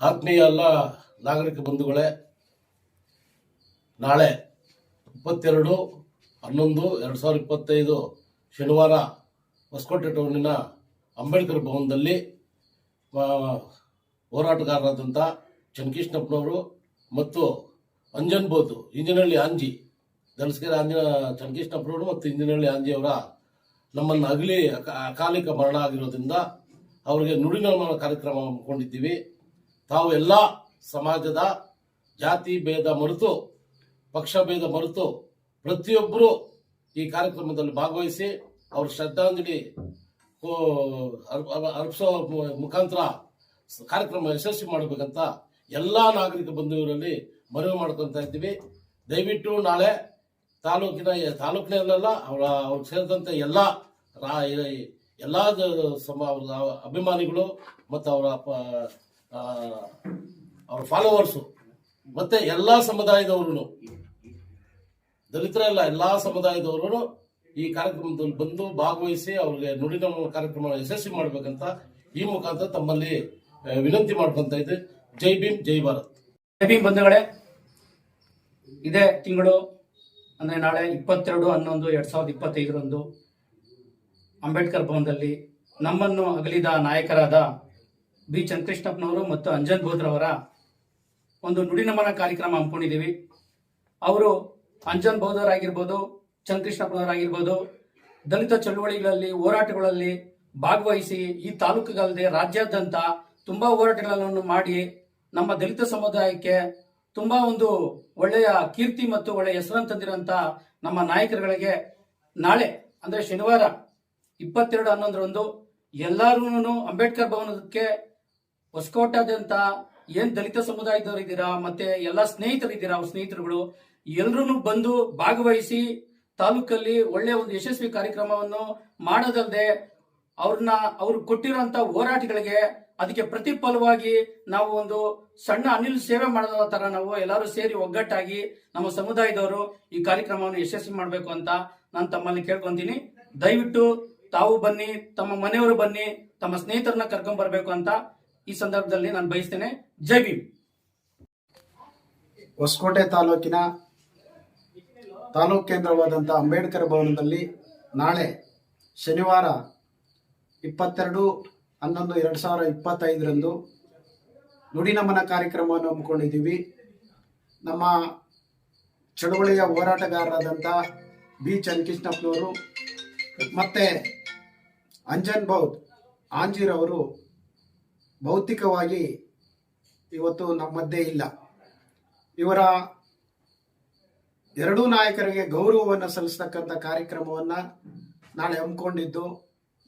ಆತ್ಮೀಯ ಎಲ್ಲ ನಾಗರಿಕ ಬಂಧುಗಳೇ, ನಾಳೆ ಇಪ್ಪತ್ತೆರಡು, ಹನ್ನೊಂದು, ಎರಡು ಸಾವಿರದ ಇಪ್ಪತ್ತೈದು ಶನಿವಾರ ಹೊಸಕೋಟೆ ಟೌನಿನ ಅಂಬೇಡ್ಕರ್ ಭವನದಲ್ಲಿ ಹೋರಾಟಗಾರರಾದಂಥ ಚನ್ಕೃಷ್ಣಪ್ಪನವರು ಮತ್ತು ಅಂಜನ್ ಬೋತು, ಇಂಜಿನಹಳ್ಳಿ ಆಂಜಿ ದಳಸ್ಕೆರೆ ಆಂಜನ ಚನ್ಕೃಷ್ಣಪ್ಪನವರು ಮತ್ತು ಇಂಜಿನಹಳ್ಳಿ ಆಂಜಿ ಅವರ ನಮ್ಮನ್ನು ಅಗಲಿ ಅಕ- ಅಕಾಲಿಕ ಮರಣ ಆಗಿರೋದ್ರಿಂದ ಅವರಿಗೆ ನುಡಿನಮನ ಕಾರ್ಯಕ್ರಮ ಹಮ್ಮಿಕೊಂಡಿದ್ದೀವಿ ತಾವು ಎಲ್ಲ ಸಮಾಜದ ಜಾತಿ ಭೇದ ಮರೆತು, ಪಕ್ಷ ಭೇದ ಮರೆತು ಪ್ರತಿಯೊಬ್ಬರು ಈ ಕಾರ್ಯಕ್ರಮದಲ್ಲಿ ಭಾಗವಹಿಸಿ ಅವ್ರ ಶ್ರದ್ಧಾಂಜಲಿ ಅರ್ಪಿಸೋ ಮುಖಾಂತರ ಕಾರ್ಯಕ್ರಮ ಯಶಸ್ವಿ ಮಾಡಬೇಕಂತ ಎಲ್ಲ ನಾಗರಿಕ ಬಂಧುಗಳಲ್ಲಿ ಮನವಿ ಮಾಡ್ಕೊತಾ ಇದ್ದೀವಿ. ದಯವಿಟ್ಟು ನಾಳೆ ತಾಲೂಕಿನ ತಾಲೂಕಿನಲ್ಲೆಲ್ಲ ಅವರ ಅವ್ರಿಗೆ ಸೇರಿದಂತೆ ಎಲ್ಲ ಎಲ್ಲ ಸಮ ಅಭಿಮಾನಿಗಳು ಮತ್ತು ಅವರ ಅವ್ರ ಫಾಲೋವರ್ಸು ಮತ್ತೆ ಎಲ್ಲ ಸಮುದಾಯದವರು ದಲಿತರಲ್ಲ ಎಲ್ಲ ಸಮುದಾಯದವರು ಈ ಕಾರ್ಯಕ್ರಮದಲ್ಲಿ ಬಂದು ಭಾಗವಹಿಸಿ ಅವ್ರಿಗೆ ನುಡಿನ ಕಾರ್ಯಕ್ರಮ ಯಶಸ್ವಿ ಮಾಡಬೇಕಂತ ಈ ಮುಖಾಂತರ ತಮ್ಮಲ್ಲಿ ವಿನಂತಿ ಮಾಡ್ಕೊಂತ ಇದೆ. ಜೈ ಭೀಮ್, ಜೈ ಭಾರತ್. ಜೈ ಭೀಮ್ ಬಂಧುಗಳೇ, ಇದೇ ತಿಂಗಳು, ಅಂದರೆ ನಾಳೆ ಇಪ್ಪತ್ತೆರಡು ಹನ್ನೊಂದು, ಎರಡು ಸಾವಿರದ ಇಪ್ಪತ್ತೈದರಂದು ಅಂಬೇಡ್ಕರ್ ಭವನದಲ್ಲಿ ನಮ್ಮನ್ನು ಅಗಲಿದ ನಾಯಕರಾದ ಬಿ. ಚಂದ್ರಕೃಷ್ಣಪ್ಪನವರು ಮತ್ತು ಅಂಜನ್ ಬೋಧ್ರವರ ಒಂದು ನುಡಿನಮನ ಕಾರ್ಯಕ್ರಮ ಹಮ್ಮಿಕೊಂಡಿದ್ದೀವಿ. ಅವರು ಅಂಜನ್ ಬೋಧವರಾಗಿರ್ಬೋದು ಚಂದ್ರಕೃಷ್ಣಪ್ಪನವರಾಗಿರ್ಬೋದು, ದಲಿತ ಚಳುವಳಿಗಳಲ್ಲಿ, ಹೋರಾಟಗಳಲ್ಲಿ ಭಾಗವಹಿಸಿ ಈ ತಾಲೂಕುಗಳಲ್ಲದೆ ರಾಜ್ಯಾದ್ಯಂತ ತುಂಬಾ ಹೋರಾಟಗಳನ್ನು ಮಾಡಿ ನಮ್ಮ ದಲಿತ ಸಮುದಾಯಕ್ಕೆ ತುಂಬಾ ಒಂದು ಒಳ್ಳೆಯ ಕೀರ್ತಿ ಮತ್ತು ಒಳ್ಳೆಯ ಹೆಸರನ್ನು ತಂದಿರುವಂಥ ನಮ್ಮ ನಾಯಕರುಗಳಿಗೆ ನಾಳೆ, ಅಂದ್ರೆ ಶನಿವಾರ ಇಪ್ಪತ್ತೆರಡು ಹನ್ನೊಂದರಂದು ಎಲ್ಲರೂ ಅಂಬೇಡ್ಕರ್ ಭವನಕ್ಕೆ ಹೊಸಕೋಟಾದ್ಯಂತ ಏನ್ ದಲಿತ ಸಮುದಾಯದವರು ಇದ್ದೀರಾ ಮತ್ತೆ ಎಲ್ಲ ಸ್ನೇಹಿತರು ಇದ್ದೀರಾ ಅವ್ರ ಸ್ನೇಹಿತರುಗಳು ಎಲ್ಲರೂ ಬಂದು ಭಾಗವಹಿಸಿ ತಾಲೂಕಲ್ಲಿ ಒಳ್ಳೆ ಒಂದು ಯಶಸ್ವಿ ಕಾರ್ಯಕ್ರಮವನ್ನು ಮಾಡೋದಲ್ಲದೆ ಅವ್ರನ್ನ ಅವ್ರು ಕೊಟ್ಟಿರುವಂತ ಹೋರಾಟಗಳಿಗೆ ಅದಕ್ಕೆ ಪ್ರತಿಫಲವಾಗಿ ನಾವು ಒಂದು ಸಣ್ಣ ಅನಿಲ್ ಸೇವೆ ಮಾಡೋದ ತರ ನಾವು ಎಲ್ಲರೂ ಸೇರಿ ಒಗ್ಗಟ್ಟಾಗಿ ನಮ್ಮ ಸಮುದಾಯದವರು ಈ ಕಾರ್ಯಕ್ರಮವನ್ನು ಯಶಸ್ವಿ ಮಾಡಬೇಕು ಅಂತ ನಾನು ತಮ್ಮಲ್ಲಿ ಕೇಳ್ಕೊಂತೀನಿ. ದಯವಿಟ್ಟು ತಾವು ಬನ್ನಿ, ತಮ್ಮ ಮನೆಯವರು ಬನ್ನಿ, ತಮ್ಮ ಸ್ನೇಹಿತರನ್ನ ಕರ್ಕೊಂಡ್ ಬರ್ಬೇಕು ಅಂತ ಈ ಸಂದರ್ಭದಲ್ಲಿ ನಾನು ಬಯಸ್ತೇನೆ, ಜೈ ಭೀಮ್. ಹೊಸಕೋಟೆ ತಾಲೂಕಿನ ತಾಲೂಕು ಕೇಂದ್ರವಾದಂಥ ಅಂಬೇಡ್ಕರ್ ಭವನದಲ್ಲಿ ನಾಳೆ ಶನಿವಾರ ಇಪ್ಪತ್ತೆರಡು ಹನ್ನೊಂದು ಎರಡು ಸಾವಿರ ಇಪ್ಪತ್ತೈದರಂದು ನುಡಿನಮನ ಕಾರ್ಯಕ್ರಮವನ್ನು ಹಮ್ಮಿಕೊಂಡಿದ್ದೀವಿ. ನಮ್ಮ ಚಳುವಳಿಯ ಹೋರಾಟಗಾರರಾದಂಥ ಬಿ. ಚನ್ಕೃಷ್ಣಪ್ಪನವರು ಮತ್ತು ಅಂಜನ್ ಬೌದ್ ಆಂಜಿರವರು ಭೌತಿಕವಾಗಿ ಇವತ್ತು ನಮ್ಮದ್ದೇ ಇಲ್ಲ. ಇವರ ಎರಡೂ ನಾಯಕರಿಗೆ ಗೌರವವನ್ನು ಸಲ್ಲಿಸ್ತಕ್ಕಂಥ ಕಾರ್ಯಕ್ರಮವನ್ನು ನಾಳೆ ಹಮ್ಮಿಕೊಂಡಿದ್ದು,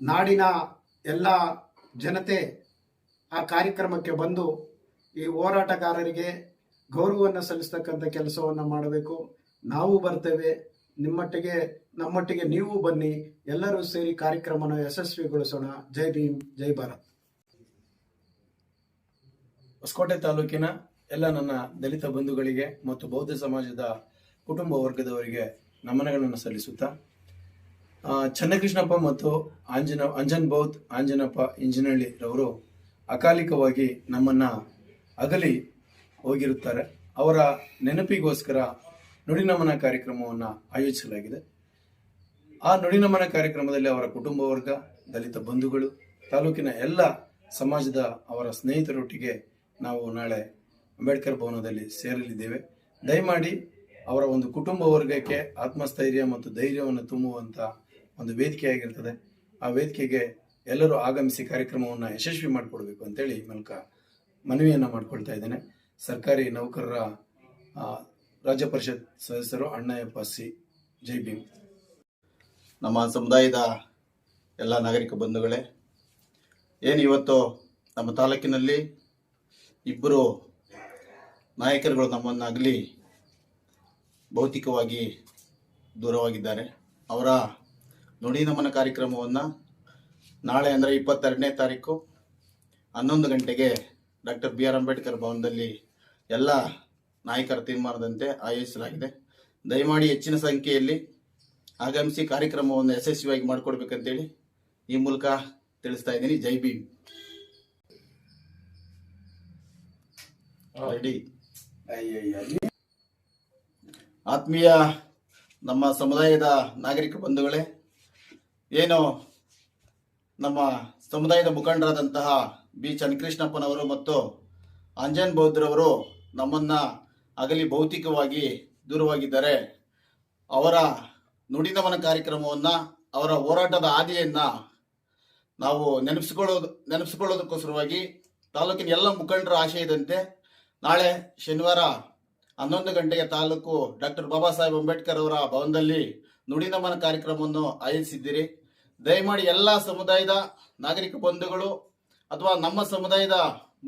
ನಾಡಿನ ಎಲ್ಲ ಜನತೆ ಆ ಕಾರ್ಯಕ್ರಮಕ್ಕೆ ಬಂದು ಈ ಹೋರಾಟಗಾರರಿಗೆ ಗೌರವವನ್ನು ಸಲ್ಲಿಸ್ತಕ್ಕಂಥ ಕೆಲಸವನ್ನು ಮಾಡಬೇಕು. ನಾವು ಬರ್ತೇವೆ, ನಿಮ್ಮೊಟ್ಟಿಗೆ, ನಮ್ಮೊಟ್ಟಿಗೆ ನೀವು ಬನ್ನಿ, ಎಲ್ಲರೂ ಸೇರಿ ಕಾರ್ಯಕ್ರಮನ ಯಶಸ್ವಿಗೊಳಿಸೋಣ. ಜೈ ಭೀಮ್, ಜೈ ಭಾರತ್. ಹೊಸಕೋಟೆ ತಾಲೂಕಿನ ಎಲ್ಲ ನನ್ನ ದಲಿತ ಬಂಧುಗಳಿಗೆ ಮತ್ತು ಬೌದ್ಧ ಸಮಾಜದ ಕುಟುಂಬ ವರ್ಗದವರಿಗೆ ನಮನಗಳನ್ನು ಸಲ್ಲಿಸುತ್ತಾ ಚನ್ನಕೃಷ್ಣಪ್ಪ ಮತ್ತು ಆಂಜನ, ಅಂಜನ್ ಬೌದ್ಧ, ಆಂಜನಪ್ಪ ರವರು ಅಕಾಲಿಕವಾಗಿ ನಮ್ಮನ್ನ ಅಗಲಿ ಹೋಗಿರುತ್ತಾರೆ. ಅವರ ನೆನಪಿಗೋಸ್ಕರ ನುಡಿನಮನ ಕಾರ್ಯಕ್ರಮವನ್ನು ಆಯೋಜಿಸಲಾಗಿದೆ. ಆ ನುಡಿನಮನ ಕಾರ್ಯಕ್ರಮದಲ್ಲಿ ಅವರ ಕುಟುಂಬ ವರ್ಗ, ದಲಿತ ಬಂಧುಗಳು, ತಾಲೂಕಿನ ಎಲ್ಲ ಸಮಾಜದ ಅವರ ಸ್ನೇಹಿತರೊಟ್ಟಿಗೆ ನಾವು ನಾಳೆ ಅಂಬೇಡ್ಕರ್ ಭವನದಲ್ಲಿ ಸೇರಲಿದ್ದೇವೆ. ದಯಮಾಡಿ ಅವರ ಒಂದು ಕುಟುಂಬ ವರ್ಗಕ್ಕೆ ಆತ್ಮಸ್ಥೈರ್ಯ ಮತ್ತು ಧೈರ್ಯವನ್ನು ತುಂಬುವಂತ ಒಂದು ವೇದಿಕೆಯಾಗಿರ್ತದೆ ಆ ವೇದಿಕೆಗೆ ಎಲ್ಲರೂ ಆಗಮಿಸಿ ಕಾರ್ಯಕ್ರಮವನ್ನು ಯಶಸ್ವಿ ಮಾಡಿಕೊಡ್ಬೇಕು ಅಂತೇಳಿ ಮೂಲಕ ಮನವಿಯನ್ನು ಮಾಡ್ಕೊಳ್ತಾ ಇದ್ದೇನೆ. ಸರ್ಕಾರಿ ನೌಕರರ ರಾಜ್ಯ ಪರಿಷತ್ ಸದಸ್ಯರು ಅಣ್ಣಯ್ಯಪ್ಪ, ಸಿ, ಜೈ ಭೀಮ್. ನಮ್ಮ ಸಮುದಾಯದ ಎಲ್ಲ ನಾಗರಿಕ ಬಂಧುಗಳೇ, ಏನು ಇವತ್ತು ನಮ್ಮ ತಾಲೂಕಿನಲ್ಲಿ ಇಬ್ಬರು ನಾಯಕರುಗಳು ನಮ್ಮನ್ನಾಗಲಿ ಭೌತಿಕವಾಗಿ ದೂರವಾಗಿದ್ದಾರೆ. ಅವರ ನುಡಿ ನಮನ ಕಾರ್ಯಕ್ರಮವನ್ನು ನಾಳೆ ಅಂದರೆ ಇಪ್ಪತ್ತೆರಡನೇ ತಾರೀಕು ಹನ್ನೊಂದು ಗಂಟೆಗೆ ಡಾಕ್ಟರ್ ಬಿ ಆರ್ ಅಂಬೇಡ್ಕರ್ ಭವನದಲ್ಲಿ ಎಲ್ಲ ನಾಯಕರ ತೀರ್ಮಾನದಂತೆ ಆಯೋಜಿಸಲಾಗಿದೆ. ದಯಮಾಡಿ ಹೆಚ್ಚಿನ ಸಂಖ್ಯೆಯಲ್ಲಿ ಆಗಮಿಸಿ ಕಾರ್ಯಕ್ರಮವನ್ನು ಯಶಸ್ವಿಯಾಗಿ ಮಾಡಿಕೊಡ್ಬೇಕಂತೇಳಿ ಈ ಮೂಲಕ ತಿಳಿಸ್ತಾ ಇದ್ದೀನಿ. ಜೈ ಭೀಮ್. ರೆಡಿ ಆತ್ಮೀಯ ನಮ್ಮ ಸಮುದಾಯದ ನಾಗರಿಕ ಬಂಧುಗಳೇ, ಏನು ನಮ್ಮ ಸಮುದಾಯದ ಮುಖಂಡರಾದಂತಹ ಬಿ. ಚನ್ನಕೃಷ್ಣಪ್ಪನವರು ಮತ್ತು ಅಂಜನ್ ಬೌದ್ರವರು ನಮ್ಮನ್ನ ಅಗಲಿ ಭೌತಿಕವಾಗಿ ದೂರವಾಗಿದ್ದಾರೆ. ಅವರ ನುಡಿನಮನ ಕಾರ್ಯಕ್ರಮವನ್ನು, ಅವರ ಹೋರಾಟದ ಆದಿಯನ್ನ ನಾವು ನೆನಪಿಸಿಕೊಳ್ಳೋದು, ನೆನಪಿಸಿಕೊಳ್ಳೋದಕ್ಕೋಸ್ಕರವಾಗಿ ತಾಲೂಕಿನ ಎಲ್ಲ ಮುಖಂಡರ ಆಶಯದಂತೆ ನಾಳೆ ಶನಿವಾರ ಹನ್ನೊಂದು ಗಂಟೆಗೆ ತಾಲೂಕು ಡಾಕ್ಟರ್ ಬಾಬಾ ಸಾಹೇಬ್ ಅಂಬೇಡ್ಕರ್ ಅವರ ಭವನದಲ್ಲಿ ನುಡಿನಮನ ಕಾರ್ಯಕ್ರಮವನ್ನು ಆಯೋಜಿಸಿದ್ದೀರಿ. ದಯಮಾಡಿ ಎಲ್ಲ ಸಮುದಾಯದ ನಾಗರಿಕ ಬಂಧುಗಳು ಅಥವಾ ನಮ್ಮ ಸಮುದಾಯದ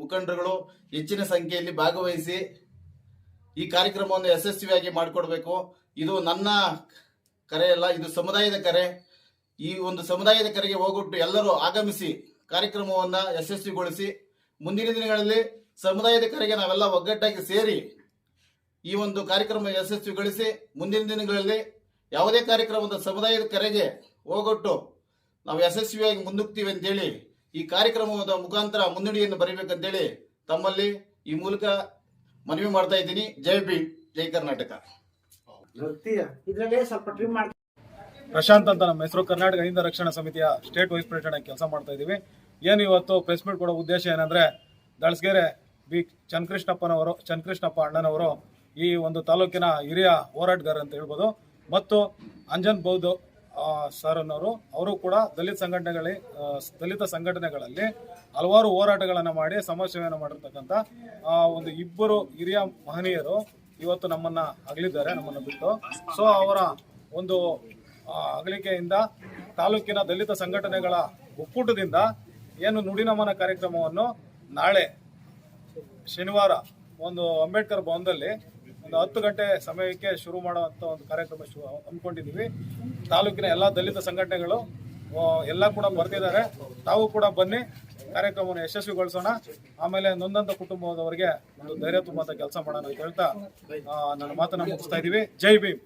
ಮುಖಂಡರುಗಳು ಹೆಚ್ಚಿನ ಸಂಖ್ಯೆಯಲ್ಲಿ ಭಾಗವಹಿಸಿ ಈ ಕಾರ್ಯಕ್ರಮವನ್ನು ಯಶಸ್ವಿಯಾಗಿ ಮಾಡಿಕೊಡ್ಬೇಕು. ಇದು ನನ್ನ ಕರೆಯಲ್ಲ ಇದು ಸಮುದಾಯದ ಕರೆ. ಈ ಒಂದು ಸಮುದಾಯದ ಕರೆಗೆ ಹೋಗ್ಬಿಟ್ಟು ಎಲ್ಲರೂ ಆಗಮಿಸಿ ಕಾರ್ಯಕ್ರಮವನ್ನು ಯಶಸ್ವಿಗೊಳಿಸಿ ಮುಂದಿನ ದಿನಗಳಲ್ಲಿ ಸಮುದಾಯದ ಕರೆಗೆ ನಾವೆಲ್ಲ ಒಗ್ಗಟ್ಟಾಗಿ ಸೇರಿ ಈ ಒಂದು ಕಾರ್ಯಕ್ರಮ ಯಶಸ್ವಿಗೊಳಿಸಿ ಮುಂದಿನ ದಿನಗಳಲ್ಲಿ ಯಾವುದೇ ಕಾರ್ಯಕ್ರಮದ ಸಮುದಾಯದ ಕರೆಗೆ ಹೋಗೊಟ್ಟು ನಾವು ಯಶಸ್ವಿಯಾಗಿ ಮುನ್ನುಗ್ತೀವಿ ಅಂತೇಳಿ ಈ ಕಾರ್ಯಕ್ರಮದ ಮುಖಾಂತರ ಮುನ್ನಡಿಯನ್ನು ಬರೀಬೇಕಂತೇಳಿ ತಮ್ಮಲ್ಲಿ ಈ ಮೂಲಕ ಮನವಿ ಮಾಡ್ತಾ ಇದ್ದೀನಿ. ಜೈ ಬಿ ಜೈ ಕರ್ನಾಟಕ. ಇದ್ರಲ್ಲೇ ಸ್ವಲ್ಪ ಟ್ರಿಮ್ ಮಾಡಿ ಪ್ರಶಾಂತ್ ಅಂತ ನಮ್ಮ ಹೆಸರು ಕರ್ನಾಟಕ ಹಿಂದ ರಕ್ಷಣಾ ಸಮಿತಿಯ ಸ್ಟೇಟ್ ವೈಸ್ ಪ್ರೆಸಿಡೆಂಟ್ ಆಗಿ ಕೆಲಸ ಮಾಡ್ತಾ ಇದ್ದೀವಿ. ಏನು ಇವತ್ತು ಪ್ರೆಸ್ ಮೀಟ್ ಕೊಡೋ ಉದ್ದೇಶ ಏನಂದ್ರೆ ದಳಸ್ಗೆರೆ ಬಿ ಚನ್ನಕೃಷ್ಣಪ್ಪನವರು ಚನ್ನಕೃಷ್ಣಪ್ಪ ಅಣ್ಣನವರು ಈ ಒಂದು ತಾಲೂಕಿನ ಹಿರಿಯ ಹೋರಾಟಗಾರ ಅಂತ ಹೇಳ್ಬೋದು. ಮತ್ತು ಅಂಜನ್ ಬೌದ್ಧ ಆ, ಸರ್ ಅನ್ನೋರು ಅವರು ಕೂಡ ದಲಿತ ಸಂಘಟನೆಗಳಲ್ಲಿ ದಲಿತ ಸಂಘಟನೆಗಳಲ್ಲಿ ಹಲವಾರು ಹೋರಾಟಗಳನ್ನು ಮಾಡಿ ಸಮಸ್ಯೆಯನ್ನು ಮಾಡಿರ್ತಕ್ಕಂಥ ಒಂದು ಇಬ್ಬರು ಹಿರಿಯ ಮಹನೀಯರು ಇವತ್ತು ನಮ್ಮನ್ನ ಅಗಲಿದ್ದಾರೆ ನಮ್ಮನ್ನು ಬಿಟ್ಟು. ಸೊ ಅವರ ಒಂದು ಅಗಲಿಕೆಯಿಂದ ತಾಲೂಕಿನ ದಲಿತ ಸಂಘಟನೆಗಳ ಒಕ್ಕೂಟದಿಂದ ಏನು ನುಡಿನಮನ ಕಾರ್ಯಕ್ರಮವನ್ನು ನಾಳೆ ಶನಿವಾರ ಒಂದು ಅಂಬೇಡ್ಕರ್ ಭವನದಲ್ಲಿ ಒಂದು ಹತ್ತು ಗಂಟೆ ಸಮಯಕ್ಕೆ ಶುರು ಮಾಡುವಂಥ ಒಂದು ಕಾರ್ಯಕ್ರಮ ಶು, ಹಮ್ಮಿಕೊಂಡಿದ್ದೀವಿ. ತಾಲೂಕಿನ ಎಲ್ಲ ದಲಿತ ಸಂಘಟನೆಗಳು ಎಲ್ಲ ಕೂಡ ಬರ್ತಿದ್ದಾರೆ ತಾವು ಕೂಡ ಬನ್ನಿ, ಕಾರ್ಯಕ್ರಮವನ್ನು ಯಶಸ್ವಿಗೊಳಿಸೋಣ. ಆಮೇಲೆ ನೊಂದಂತ ಕುಟುಂಬದವರಿಗೆ ಒಂದು ಧೈರ್ಯ ತುಂಬಂತ ಕೆಲಸ ಮಾಡೋಣ ಅಂತ ಹೇಳ್ತಾ ನನ್ನ ಮಾತನ್ನು ಮುಗಿಸ್ತಾ ಇದ್ದೀವಿ. ಜೈ ಭೀಮ್.